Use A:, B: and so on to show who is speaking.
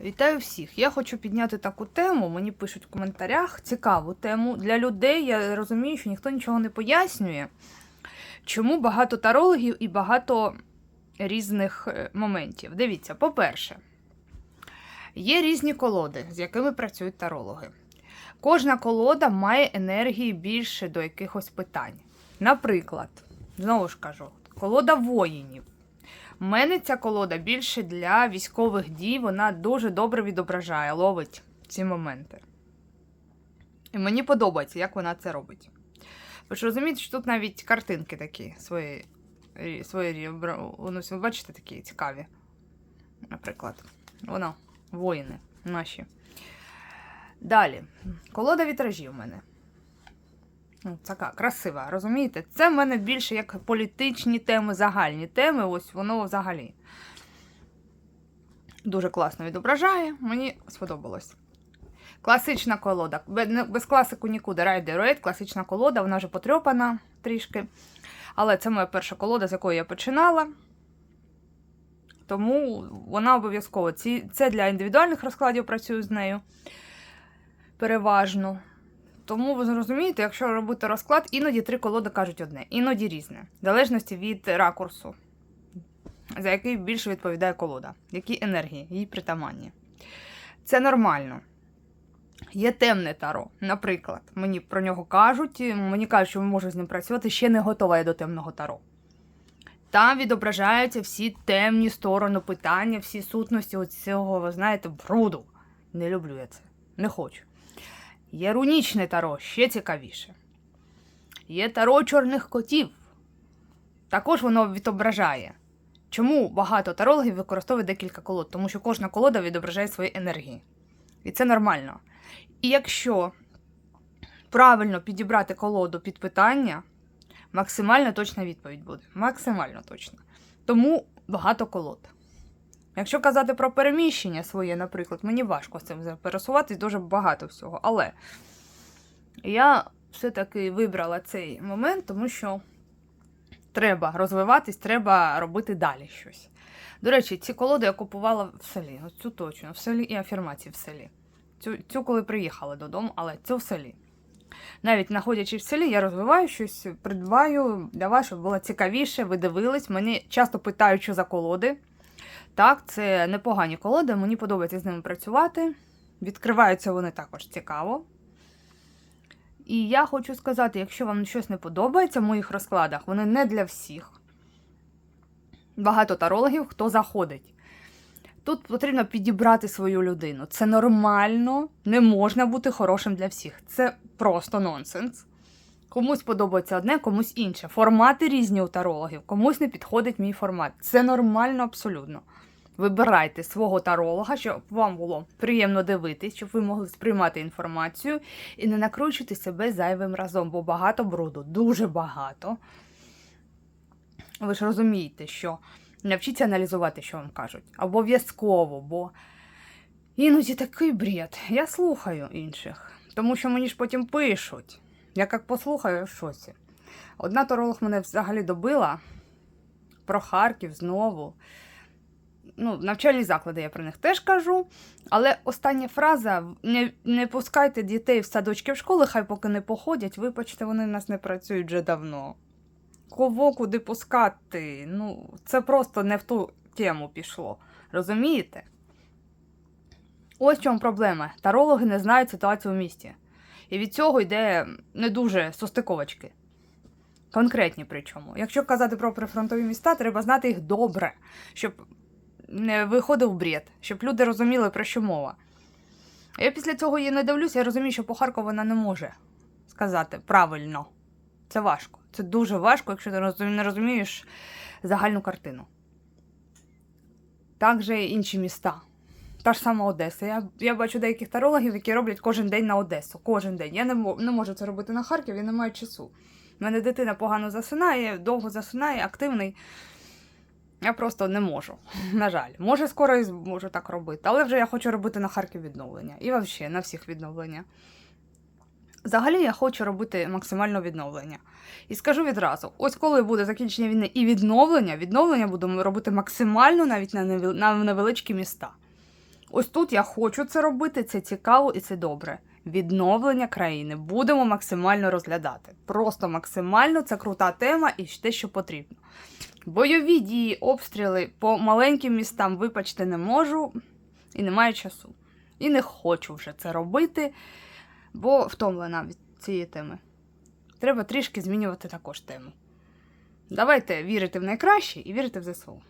A: Вітаю всіх! Я хочу підняти таку тему. Мені пишуть в коментарях цікаву тему для людей. Я розумію, що ніхто нічого не пояснює. Чому багато тарологів і багато різних е, моментів. Дивіться, по-перше, є різні колоди, з якими працюють тарологи. Кожна колода має енергії більше до якихось питань. Наприклад, знову ж кажу, колода воїнів. Мене ця колода більше для військових дій, вона дуже добре відображає, ловить ці моменти. І мені подобається, як вона це робить. Ви ж розумієте, що тут навіть картинки такі свої, свої ну, ви бачите, такі цікаві. Наприклад, воно, воїни наші. Далі, колода вітражів у мене. Ну, Така красива, розумієте? Це в мене більше як політичні теми, загальні теми. Ось воно взагалі. Дуже класно відображає, мені сподобалось. Класична колода. Без класику нікуди. Rider Raid, класична колода, вона вже потрьопана трішки. Але це моя перша колода, з якої я починала. Тому вона обов'язково. Це для індивідуальних розкладів працюю з нею. Переважно. Тому ви зрозумієте, якщо робити розклад, іноді три колоди кажуть одне, іноді різне, в залежності від ракурсу, за який більше відповідає колода, які енергії їй притаманні. Це нормально. Є темне таро, наприклад. Мені про нього кажуть, мені кажуть, що можу з ним працювати, ще не готова я до темного таро. Там відображаються всі темні сторони питання, всі сутності цього, ви знаєте, бруду. Не люблю я це, не хочу. Є рунічне таро, ще цікавіше. Є таро чорних котів. Також воно відображає. Чому багато тарологів використовують декілька колод? Тому що кожна колода відображає свої енергії. І це нормально. І якщо правильно підібрати колоду під питання, максимально точна відповідь буде. Максимально точна. Тому багато колод. Якщо казати про переміщення своє, наприклад, мені важко з цим пересуватись дуже багато всього. Але я все-таки вибрала цей момент, тому що треба розвиватись, треба робити далі щось. До речі, ці колоди я купувала в селі. Цю точно, в селі і афірмації в селі. Цю, цю коли приїхала додому, але цю в селі. Навіть знаходячись в селі, я розвиваю щось, придбаю для вас, щоб було цікавіше, ви дивились. Мені часто питають, що за колоди. Так, це непогані колоди, мені подобається з ними працювати. Відкриваються вони також цікаво. І я хочу сказати, якщо вам щось не подобається в моїх розкладах, вони не для всіх. Багато тарологів, хто заходить. Тут потрібно підібрати свою людину. Це нормально, не можна бути хорошим для всіх. Це просто нонсенс. Комусь подобається одне, комусь інше. Формати різні у тарологів, комусь не підходить мій формат. Це нормально абсолютно. Вибирайте свого таролога, щоб вам було приємно дивитись, щоб ви могли сприймати інформацію і не накручуйте себе зайвим разом, бо багато бруду, дуже багато. Ви ж розумієте, що навчіться аналізувати, що вам кажуть. Обов'язково, бо іноді такий бред. Я слухаю інших, тому що мені ж потім пишуть. Я як послухаю, в шоці. Одна таролог мене взагалі добила про Харків знову. Ну, навчальні заклади я про них теж кажу. Але остання фраза: не, не пускайте дітей в садочки в школи, хай поки не походять. Вибачте, вони в нас не працюють вже давно. Кого куди пускати? Ну, це просто не в ту тему пішло. Розумієте? Ось в чому проблема. Тарологи не знають ситуацію в місті. І від цього йде не дуже состиковочки. Конкретні причому. Якщо казати про прифронтові міста, треба знати їх добре, щоб виходив бред, щоб люди розуміли, про що мова. Я після цього її не дивлюся, я розумію, що по Харкову вона не може сказати правильно. Це важко. Це дуже важко, якщо ти не розумієш загальну картину. Так же і інші міста. Та ж сама Одеса. Я, я бачу деяких тарологів, які роблять кожен день на Одесу. Кожен день. Я не, не можу це робити на Харків, я не маю часу. У мене дитина погано засинає, довго засинає, активний. Я просто не можу. На жаль. Може, скоро і зможу так робити, але вже я хочу робити на Харків відновлення. І взагалі на всіх відновлення. Взагалі я хочу робити максимально відновлення. І скажу відразу: ось коли буде закінчення війни і відновлення, відновлення будемо робити максимально навіть на невел- на невеличкі міста. Ось тут я хочу це робити, це цікаво і це добре. Відновлення країни будемо максимально розглядати. Просто максимально це крута тема і те, що потрібно. Бойові дії, обстріли по маленьким містам, вибачте, не можу і немає часу. І не хочу вже це робити, бо втомлена від цієї теми. Треба трішки змінювати також тему. Давайте вірити в найкраще і вірити в ЗСУ.